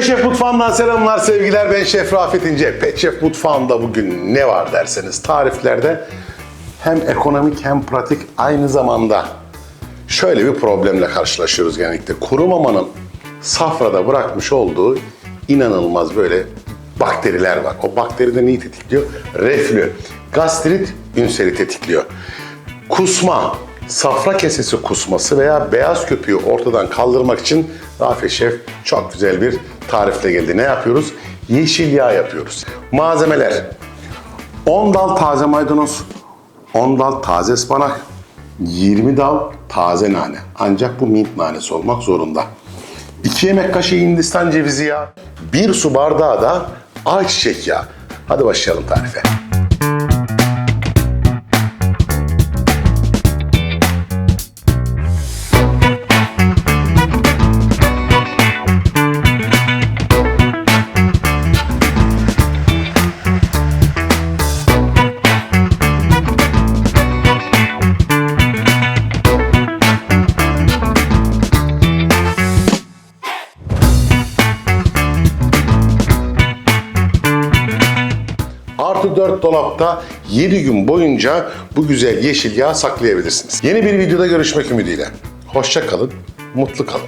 Pet Şef Mutfağı'ndan selamlar sevgiler ben Şef Rafet İnce. Pet Şef Mutfağı'nda bugün ne var derseniz tariflerde hem ekonomik hem pratik aynı zamanda şöyle bir problemle karşılaşıyoruz genellikle. Kuru mamanın safrada bırakmış olduğu inanılmaz böyle bakteriler var. O bakteri de neyi tetikliyor? Reflü, gastrit, ünseri tetikliyor. Kusma, safra kesesi kusması veya beyaz köpüğü ortadan kaldırmak için Rafet Şef çok güzel bir tarifle geldi. Ne yapıyoruz? Yeşil yağ yapıyoruz. Malzemeler 10 dal taze maydanoz, 10 dal taze ıspanak, 20 dal taze nane. Ancak bu mint nanesi olmak zorunda. 2 yemek kaşığı Hindistan cevizi yağı, 1 su bardağı da ayçiçek yağı. Hadi başlayalım tarife. Artı 4 dolapta 7 gün boyunca bu güzel yeşil yağ saklayabilirsiniz. Yeni bir videoda görüşmek ümidiyle. Hoşça kalın, mutlu kalın.